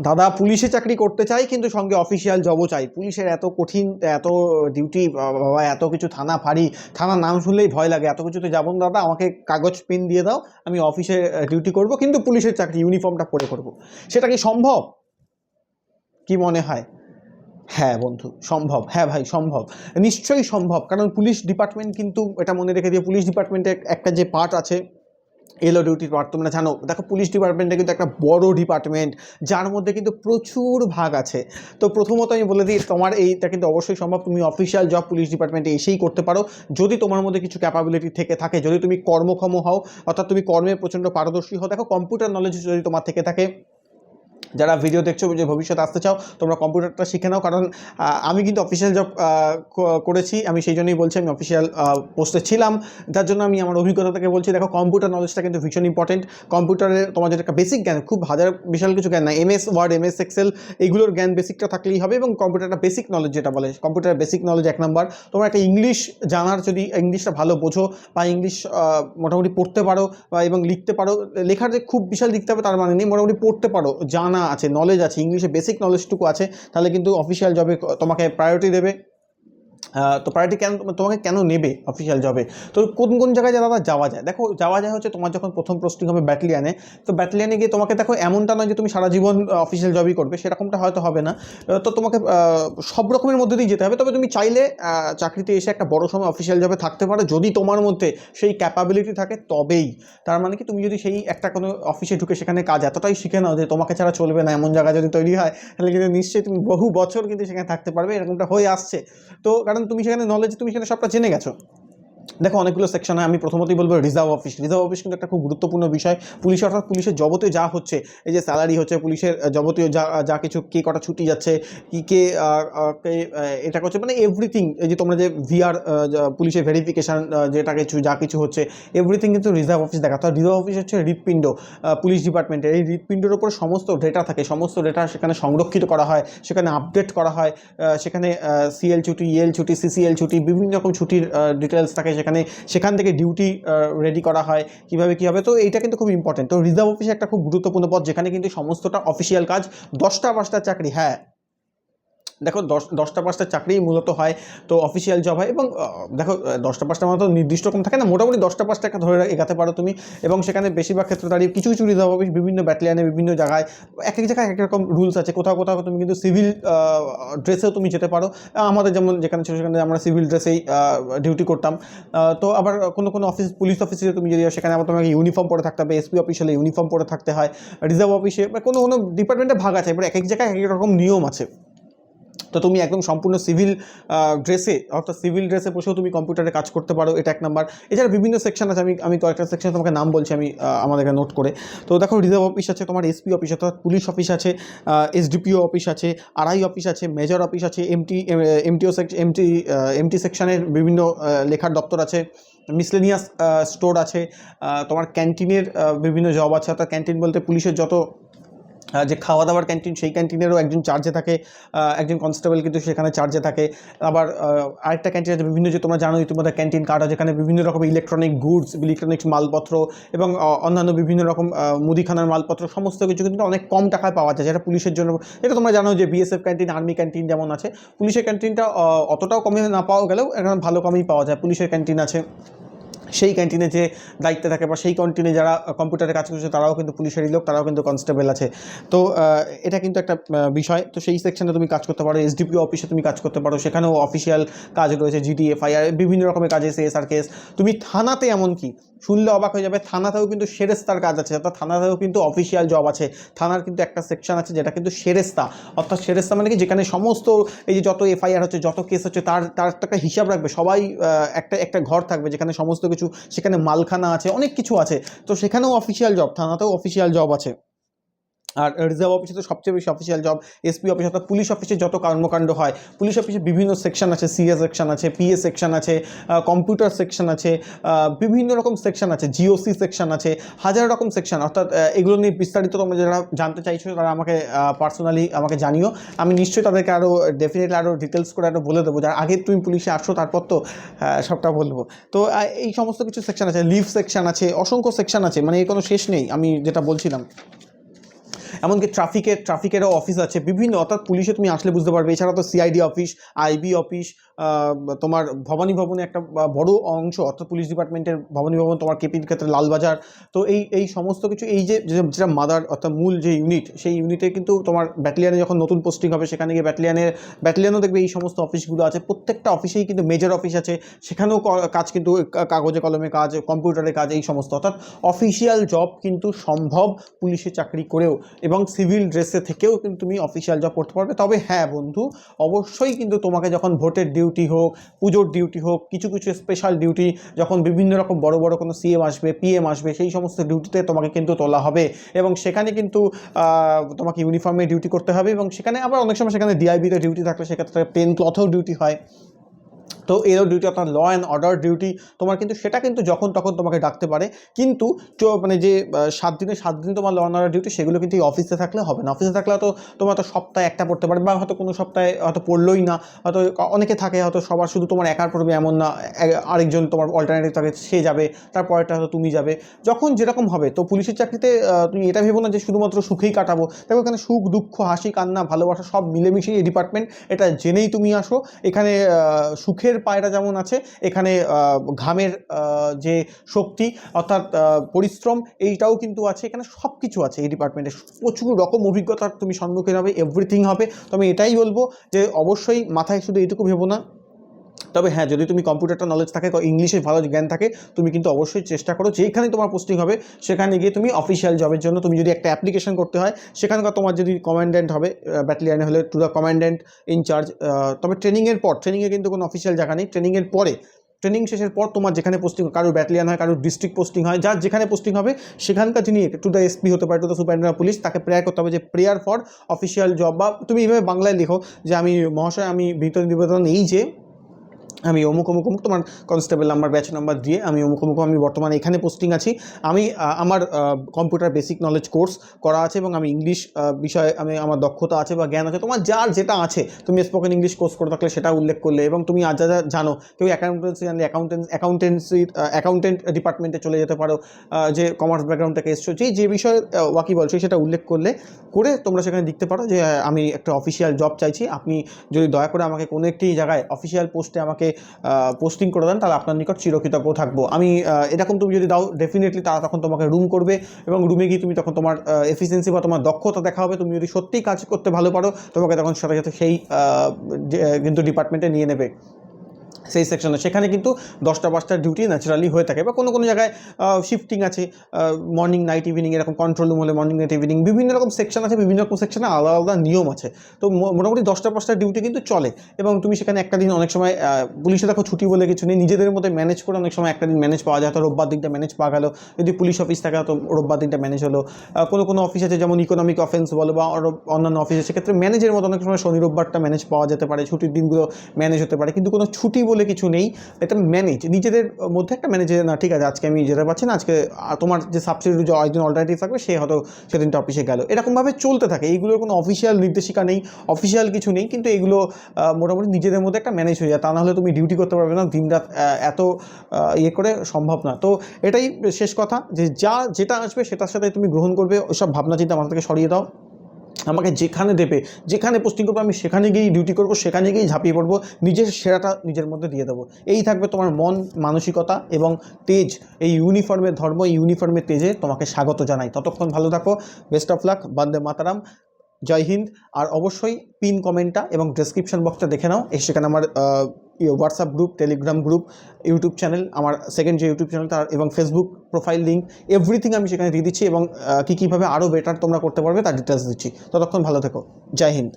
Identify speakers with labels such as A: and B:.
A: দাদা পুলিশে চাকরি করতে চাই, কিন্তু সঙ্গে অফিসিয়াল জবও চাই। পুলিশের এত কঠিন, এত ডিউটি বাবা এত কিছু থানা ফাঁড়ি, থানার নাম শুনলেই ভয় লাগে। এত কিছুতে যাব দাদা, আমাকে কাগজ পেন দিয়ে দাও, আমি অফিসে ডিউটি করব, কিন্তু পুলিশের চাকরি ইউনিফর্মটা পরে করব। সেটা কি সম্ভব? কি মনে হয়? হ্যাঁ বন্ধু, সম্ভব। হ্যাঁ ভাই, সম্ভব। নিশ্চয়ই সম্ভব, কারণ পুলিশ ডিপার্টমেন্ট কিন্তু, এটা মনে রেখে দিয়ে পুলিশ ডিপার্টমেন্টে একটা যে পার্ট আছে এলো ডিউটির ডিপার্ট তোমরা জানো? দেখো পুলিশ ডিপার্টমেন্টে কিন্তু একটা বড় ডিপার্টমেন্ট যার মধ্যে কিন্তু প্রচুর ভাগ আছে। তো প্রথমত আমি বলে দিই, তোমার এইটা কিন্তু অবশ্যই সম্ভব, তুমি অফিসিয়াল জব পুলিশ ডিপার্টমেন্টে এসেই করতে পারো। যদি তোমার মধ্যে কিছু ক্যাপাবিলিটি থেকে থাকে, যদি তুমি কর্মক্ষম হও, অর্থাৎ তুমি কর্মে প্রচণ্ড পারদর্শী হও, দেখো কম্পিউটার নলেজ যদি তোমার থেকে থাকে যারা ভিডিও দেখছ, যে ভবিষ্যতে আসতে চাও, তোমরা কম্পিউটারটা শিখে নাও। কারণ আমি কিন্তু অফিসিয়াল জব করেছি। আমি সেই জন্যই বলছি, আমি অফিসিয়াল পোস্টে ছিলাম। যার জন্য আমি আমার অভিজ্ঞতা থেকে বলছি, দেখো কম্পিউটার নলেজটা কিন্তু ভীষণ ইম্পর্টেন্ট কম্পিউটারে তোমার যেটা বেসিক জ্ঞান, খুব হাজার, বিশাল কিছু জ্ঞান না এমএস ওয়ার্ড এমএস এক্সেল এইগুলোর জ্ঞান বেসিকটা থাকলেই হবে এবং কম্পিউটারটা বেসিক নলেজ যেটা বলে কম্পিউটার বেসিক নলেজ এক নাম্বার তোমার একটা ইংলিশ জানার, যদি ইংলিশটা ভালো বোঝো বা ইংলিশ মোটামুটি পড়তে পারো বা এবং লিখতে পারো, লেখার যে খুব বিশাল লিখতে হবে তার মানে নেই। মোটামুটি পড়তে পারো, জানা আছে নলেজ আছে ইংলিশে বেসিক নলেজটুকু আছে তাহলে কিন্তু অফিসিয়াল জবে তোমাকে প্রায়োরিটি দেবে। তো প্রায়োরিটি কেন, তোমাকে কেন নেবে অফিসিয়াল জবে তো কোন কোন জায়গায় দাদা যাওয়া যায়? দেখো, যাওয়া যায় হচ্ছে তোমার যখন প্রথম পোস্টিং হবে ব্যাটালিয়ানে তো ব্যাটালিয়ানে গিয়ে তোমাকে দেখো এমনটা নয় যে তুমি সারা জীবন অফিসিয়াল জবই করবে, সেরকমটা হয়তো হবে না। তো তোমাকে সব রকমের মধ্যে দিয়ে যেতে হবে। তবে তুমি চাইলে চাকরিতে এসে একটা বড় সময় অফিসিয়াল জবে থাকতে পারো। যদি তোমার মধ্যে সেই ক্যাপাবিলিটি থাকে, তবেই। তার মানে কি, তুমি যদি সেই একটা কোনো অফিসে ঢুকে সেখানে কাজ এতটাই শিখে নাও যে তোমাকে ছাড়া চলবে না, এমন জায়গা যদি তৈরি হয়, তাহলে কিন্তু নিশ্চয়ই তুমি বহু বছর কিন্তু সেখানে থাকতে পারবে, এরকমটা হয়ে আসছে। তো কারণ তুমি সেখানে নলেজ তুমি সেখানে সবটা জেনে গেছো। দেখো, অনেকগুলো সেকশন আমি প্রথমতই বলব রিজার্ভ অফিস রিজার্ভ অফিস কিন্তু একটা খুব গুরুত্বপূর্ণ বিষয়। পুলিশ অর্থাৎ পুলিশের যাবতীয় যা হচ্ছে, এই যে স্যালারি হচ্ছে, পুলিশের যাবতীয় যা যা কিছু কে কটা ছুটি যাচ্ছে, কি কে এটা করছে মানে এভরিথিং এই যে তোমরা যে ভিআর পুলিশের ভেরিফিকেশান যেটা কিছু, যা কিছু হচ্ছে এভরিথিং কিন্তু রিজার্ভ অফিস দেখা তো রিজার্ভ অফিস হচ্ছে হৃৎপিণ্ড পুলিশ ডিপার্টমেন্টের এই হৃৎপিণ্ডের উপর সমস্ত ডেটা থাকে। সমস্ত ডেটা সেখানে সংরক্ষিত করা হয়, সেখানে আপডেট করা হয় সেখানে সিএল ছুটি ইএল ছুটি সিসিএল ছুটি, বিভিন্ন রকম ছুটির ডিটেলস থাকে সেখানে সেখান থেকে ডিউটি রেডি করা হয়, কীভাবে কি হবে? তো এইটা কিন্তু খুব ইম্পর্টেন্ট তো রিজার্ভ অফিসে একটা খুব গুরুত্বপূর্ণ পদ, যেখানে কিন্তু সমস্তটা অফিসিয়াল কাজ, দশটা পাঁচটা চাকরি হ্যাঁ দেখো দশ, দশটা পাঁচটা চাকরি মূলত হয়, তো অফিসিয়াল জব হয় এবং দেখো দশটা পাঁচটা মতো নির্দিষ্ট রকম থাকে না, মোটামুটি দশটা পাঁচটা ধরে এগাতে পারো তুমি এবং সেখানে বেশিরভাগ ক্ষেত্রে দাঁড়িয়ে কিছু কিছু রিজার্ভ অফিস বিভিন্ন ব্যাটালিয়ানে বিভিন্ন জায়গায়, এক এক জায়গায় এক এক রকম রুলস আছে, কোথাও কোথাও তুমি কিন্তু সিভিল ড্রেসেও তুমি যেতে পারো আমাদের যেমন যেখানে ছিল সেখানে আমরা সিভিল ড্রেসেই ডিউটি করতাম তো আবার কোনো কোনো অফিস পুলিশ অফিসে তুমি যদি সেখানে আবার তোমাকে ইউনিফর্ম পরে থাকতে হবে এসপি অফিস হলে ইউনিফর্ম পরে থাকতে হয় রিজার্ভ অফিসে বা কোনো কোনো ডিপার্টমেন্টে ভাগ আছে, এবার এক এক জায়গায় এক এক রকম নিয়ম আছে। তো তুমি একদম সম্পূর্ণ সিভিল ড্রেসে অর্থাৎ সিভিল ড্রেসে বসেও তুমি কম্পিউটারে কাজ করতে পারো এটা এক নাম্বার এছাড়া বিভিন্ন সেকশন আছে আমি আমি কয়েকটা সেকশন তোমাকে নাম বলছি আমি আহ, আমাদের এখানে নোট করে। তো দেখো রিজার্ভ অফিস আছে তোমার এসপি অফিস অর্থাৎ পুলিশ অফিস আছে এসডিপিও অফিস আছে আরআই অফিস আছে মেজর অফিস আছে এমটি এমটিও এমটি এমটি সেকশনের বিভিন্ন লেখার দপ্তর আছে মিসলেনিয়াস স্টোর আছে তোমার ক্যান্টিনের বিভিন্ন জব আছে অর্থাৎ ক্যান্টিন বলতে পুলিশের যত যে খাওয়া দাওয়ার ক্যান্টিন সেই ক্যান্টিনেরও একজন চার্জে থাকে একজন কনস্টেবল কিন্তু সেখানে চার্জে থাকে। আবার আরেকটা ক্যান্টিন আছে বিভিন্ন যে তোমরা জানো, ইতিমধ্যে ক্যান্টিন কার্ড আছে যেখানে বিভিন্ন রকম ইলেকট্রনিক গুডস ইলেকট্রনিক্স মালপত্র এবং অন্যান্য বিভিন্ন রকম মুদিখানার মালপত্র, সমস্ত কিছু কিন্তু অনেক কম টাকায় পাওয়া যায়, যেটা পুলিশের জন্য। এটা তোমরা জানো যে বিএসএফ ক্যান্টিন আর্মি ক্যান্টিন যেমন আছে, পুলিশের ক্যান্টিনটা অতটাও কমে না পাওয়া গেলেও এখন ভালো কমেই পাওয়া যায়, পুলিশের ক্যান্টিন আছে। সেই ক্যান্টিনে যে দায়িত্বে থাকে বা সেই ক্যান্টিনে যারা কম্পিউটারে কাজ করছে, তারাও কিন্তু পুলিশেরই লোক, তারাও কিন্তু কনস্টেবল আছে। তো এটা কিন্তু একটা বিষয়। তো সেই সেকশনে তুমি কাজ করতে পারো এসডিপিও অফিসে তুমি কাজ করতে পারো, সেখানেও অফিসিয়াল কাজ রয়েছে জিডি এফআইআর বিভিন্ন রকমের কাজ এসে এসআর কেস তুমি থানাতে এমন কি? শুনলে অবাক হয়ে যাবে, থানাতেও কিন্তু সেরেস্তার কাজ আছে, অর্থাৎ থানাতেও কিন্তু অফিসিয়াল জব আছে। থানার কিন্তু একটা সেকশন আছে, যেটা কিন্তু সেরেস্তা। অর্থাৎ সেরেস্তা মানে কি? যেখানে সমস্ত এই যে যত এফআইআর হচ্ছে, যত কেস হচ্ছে, তার তার একটা হিসাব রাখবে। সবাই একটা একটা ঘর থাকবে, যেখানে সমস্ত কিছু সেখানে মালখানা আছে অনেক কিছু আছে। তো সেখানেও অফিসিয়াল জব থানাতেও অফিসিয়াল জব আছে। আর রিজার্ভ অফিসে তো সবচেয়ে বেশি অফিসিয়াল জব এসপি অফিস অর্থাৎ পুলিশ অফিসে যত কর্মকাণ্ড হয় পুলিশ অফিসে বিভিন্ন সেকশন আছে সিএ সেকশন আছে পিএ সেকশন আছে কম্পিউটার সেকশন আছে বিভিন্ন রকম সেকশন আছে জিওসি সেকশন আছে, হাজার রকম সেকশন অর্থাৎ এগুলো নিয়ে বিস্তারিত তোমরা যারা জানতে চাইছো, তারা আমাকে পার্সোনালি আমাকে জানিও। আমি নিশ্চয়ই তাদেরকে আরও ডেফিনেটলি আরও ডিটেলস করে আরও বলে দেবো। যার আগে তুমি পুলিশে আসো, তারপর তো সবটা বলব। তো এই সমস্ত কিছু সেকশন আছে লিভ সেকশন আছে, অসংখ্য সেকশন আছে মানে এর কোনো শেষ নেই, আমি যেটা বলছিলাম। এমনকি ট্রাফিকের, ট্রাফিকেরও অফিস আছে। বিভিন্ন, অর্থাৎ পুলিশে তুমি আসলে বুঝতে পারবে। এছাড়া তো সিআইডি অফিস আইবি অফিস তোমার ভবানী ভবনে একটা বড় অংশ, অর্থাৎ পুলিশ ডিপার্টমেন্টের ভবানী ভবন, তোমার কেপির ক্ষেত্রে লালবাজার। তো এই এই সমস্ত কিছু, এই যে যেটা মাদার অর্থাৎ মূল যে ইউনিট সেই ইউনিটে কিন্তু তোমার ব্যাটালিয়ানে যখন নতুন পোস্টিং হবে, সেখানে গিয়ে ব্যাটালিয়ানের ব্যাটালিয়ানও দেখবে এই সমস্ত অফিসগুলো আছে। প্রত্যেকটা অফিসেই কিন্তু মেজর অফিস আছে। সেখানেও কাজ কিন্তু কাগজে কলমে কাজ কম্পিউটারে কাজ, এই সমস্ত। অর্থাৎ অফিসিয়াল জব কিন্তু সম্ভব পুলিশে চাকরি করেও। এবং সিভিল ড্রেসে থেকেও কিন্তু তুমি অফিসিয়াল জব করতে পারবে। তবে হ্যাঁ বন্ধু, অবশ্যই কিন্তু তোমাকে যখন ভোটের ডিউটি হোক, পুজোর ডিউটি হোক, কিছু কিছু স্পেশাল ডিউটি যখন বিভিন্ন রকম বড় বড় কোনো সিএম আসবে পিএম আসবে, সেই সমস্ত ডিউটিতে তোমাকে কিন্তু তোলা হবে এবং সেখানে কিন্তু তোমাকে ইউনিফর্মে ডিউটি করতে হবে এবং সেখানে আবার অনেক সময় সেখানে ডিআইবিতে ডিউটি থাকলে সেক্ষেত্রে পেন ক্লথেও ডিউটি হয়। তো এরও ডিউটি অর্থাৎ ল অ্যান্ড অর্ডার ডিউটি তোমার কিন্তু সেটা কিন্তু যখন তখন তোমাকে ডাকতে পারে। কিন্তু মানে যে সাত দিনে, সাত দিন তোমার ল অ্যান্ড অর্ডার ডিউটি সেগুলো কিন্তু এই অফিসে থাকলে হবে না। অফিসে থাকলে হয়তো তোমার হয়তো সপ্তাহে একটা পড়তে পারে, বা হয়তো কোনো সপ্তাহে হয়তো পড়লোই না। হয়তো অনেকে থাকে, হয়তো সবার শুধু তোমার একার পড়বে এমন না আরেকজন তোমার অল্টারনেটিভ থাকে, সে যাবে তারপরেটা হয়তো তুমি যাবে। যখন যেরকম হবে, তো পুলিশের চাকরিতে তুমি এটা ভেবো না যে শুধুমাত্র সুখেই কাটাবো। দেখো এখানে সুখ, দুঃখ, হাসি, কান্না, ভালোবাসা সব মিলেমিশেই এই ডিপার্টমেন্ট এটা জেনেই তুমি আসো। এখানে সুখের পায়রা যেমন আছে, এখানে ঘামের যে শক্তি, অর্থাৎ পরিশ্রম, এইটাও কিন্তু আছে। এখানে সব কিছু আছে এই ডিপার্টমেন্টে প্রচুর রকম অভিজ্ঞতার তুমি সম্মুখীন হবে এভরিথিং হবে। তো আমি এটাই বলব যে, অবশ্যই মাথায় শুধু এইটুকু ভেবো না। তবে হ্যাঁ যদি তুমি কম্পিউটারটা নলেজ থাকে ইংলিশে ভালো জ্ঞান থাকে, তুমি কিন্তু অবশ্যই চেষ্টা করো যেখানে তোমার পোস্টিং হবে, সেখানে গিয়ে তুমি অফিসিয়াল জবের জন্য তুমি যদি একটা অ্যাপ্লিকেশন করতে হয়, সেখানকার তোমার যদি কমান্ড্যান্ট হবে ব্যাটালিয়ানে হলে টু দ্য কমান্ড্যান্ট ইনচার্জ তবে ট্রেনিংয়ের পর ট্রেনিংয়ে কিন্তু কোনো অফিসিয়াল জায়গা নেই ট্রেনিংয়ের পরে ট্রেনিং শেষের পর তোমার যেখানে পোস্টিং কারোর ব্যাটালিয়ান হয়, কারোর ডিস্ট্রিক্ট পোস্টিং হয়, যার যেখানে পোস্টিং হবে, সেখানকার যিনি টু দ্য এসপি হতে পারে টু দ্য সুপারিনটেন্ডেন্ট পুলিশ তাকে প্রেয়ার করতে হবে যে প্রেয়ার ফর অফিসিয়াল জব বা তুমি এইভাবে বাংলায় লিখো যে আমি মহাশয়, আমি ভিতর নিবেদন এই যে আমি অমুক অমুক অমুক তোমার কনস্টেবল নাম্বার ব্যাচ নাম্বার দিয়ে আমি অমুক অমুক, আমি বর্তমানে এখানে পোস্টিং আছি। আমি আমার কম্পিউটার বেসিক নলেজ কোর্স করা আছে এবং আমি ইংলিশ বিষয়ে আমি, আমার দক্ষতা আছে বা জ্ঞান আছে। তোমার যার যেটা আছে, তুমি স্পোকেন ইংলিশ কোর্স করে থাকলে সেটা উল্লেখ করলে এবং তুমি আজ যা জানো, কেউ অ্যাকাউন্টেন্সি জানলে অ্যাকাউন্টেন্স অ্যাকাউন্টেন্সি অ্যাকাউন্টেন্ট ডিপার্টমেন্টে চলে যেতে পারো যে কমার্স ব্যাকগ্রাউন্ড থেকে এসছো, যে যে বিষয়ে ওয়াকি বলছো সেটা উল্লেখ করলে, করে তোমরা সেখানে দেখতে পারো যে, আমি একটা অফিসিয়াল জব চাইছি। আপনি যদি দয়া করে আমাকে কোনো একটি জায়গায় অফিসিয়াল পোস্টে আমাকে পোস্টিং করে দেন, তাহলে আপনার নিকট চিরকৃতজ্ঞ থাকব। আমি এরকম তুমি যদি দাও ডেফিনেটলি তারা তখন তোমাকে রুম করবে এবং রুমে গিয়ে তুমি তখন তোমার এফিসিয়েন্সি বা তোমার দক্ষতা দেখা হবে। তুমি যদি সত্যিই কাজ করতে ভালো পারো, তোমাকে তখন সাথে সাথে সেই কিন্তু ডিপার্টমেন্টে নিয়ে নেবে। সেই সেকশনে সেখানে কিন্তু দশটা পাঁচটা ডিউটি ন্যাচারালি হয়ে থাকে বা কোনো কোনো জায়গায় শিফটিং আছে মর্নিং নাইট ইভিনিং এরকম কন্ট্রোল রুম হলে মর্নিং নাইট ইভিনিং বিভিন্ন রকম সেকশন আছে, বিভিন্ন রকম সেকশনে আলাদা আলাদা নিয়ম আছে। তো মোটামুটি দশটা পাঁচটা ডিউটি কিন্তু চলে এবং তুমি সেখানে একটা দিন অনেক সময় পুলিশে দেখো ছুটি বলে কিছু নেই, নিজেদের মধ্যে ম্যানেজ করে অনেক সময় একটা দিন ম্যানেজ পাওয়া যায়। হয়তো রোববার দিনটা ম্যানেজ পাওয়া গেলো, যদি পুলিশ অফিস থাকে তো রোববার দিনটা ম্যানেজ হলো। কোনো কোনো অফিস আছে যেমন ইকোনমিক অফেন্স বলো বা অন্যান্য অফিসে সেক্ষেত্রে ম্যানেজের মতো অনেক সময় শনি রোববারটা ম্যানেজ পাওয়া যেতে পারে, ছুটির দিনগুলো ম্যানেজ হতে পারে। কিন্তু কোনো ছুটি বলে কিছু নেই এটা ম্যানেজ নিজেদের মধ্যে একটা ম্যানেজ না ঠিক আছে আজকে আমি যেতে পারছি না আজকে তোমার যে সাবসিডি যে একজন অল্টারনেটিভ থাকবে সে হয়তো সেদিনটা অফিসে গেল। এরকমভাবে চলতে থাকে এইগুলোর কোনো অফিসিয়াল নির্দেশিকা নেই অফিসিয়াল কিছু নেই কিন্তু এগুলো মোটামুটি নিজেদের মধ্যে একটা ম্যানেজ হয়ে যায়। তা না হলে তুমি ডিউটি করতে পারবে না দিনরাত আহ, এত ইয়ে করে সম্ভব না। তো এটাই শেষ কথা যে যা যেটা আসবে সেটার সাথে তুমি গ্রহণ করবে ওইসব ভাবনা চিন্তা মাথা থেকে সরিয়ে দাও। আমাকে যেখানে দেবে, যেখানে পোস্টিং করব, আমি সেখানে গিয়েই ডিউটি করব, সেখানে গিয়েই ঝাঁপিয়ে পড়ব, নিজের সেরাটা নিজের মধ্যে দিয়ে দেবো। এই থাকবে তোমার মন, মানসিকতা এবং তেজ। এই ইউনিফর্মের ধর্ম, এই ইউনিফর্মের তেজে তোমাকে স্বাগত জানাই। ততক্ষণ ভালো থাকো best of luck Vande Mataram, Jai Hind. আর অবশ্যই পিন কমেন্টটা এবং ডেসক্রিপশন বক্সটা দেখে নাও। সেখানে আমার WhatsApp group Telegram group YouTube channel আমার সেকেন্ড যে ইউটিউব চ্যানেল তার এবং ফেসবুক প্রোফাইল লিঙ্ক এভরিথিং আমি সেখানে দিয়ে দিচ্ছি এবং কী কীভাবে আরও বেটার তোমরা করতে পারবে তার ডিটেলস দিচ্ছি। ততক্ষণ ভালো থেকো। জয় হিন্দ।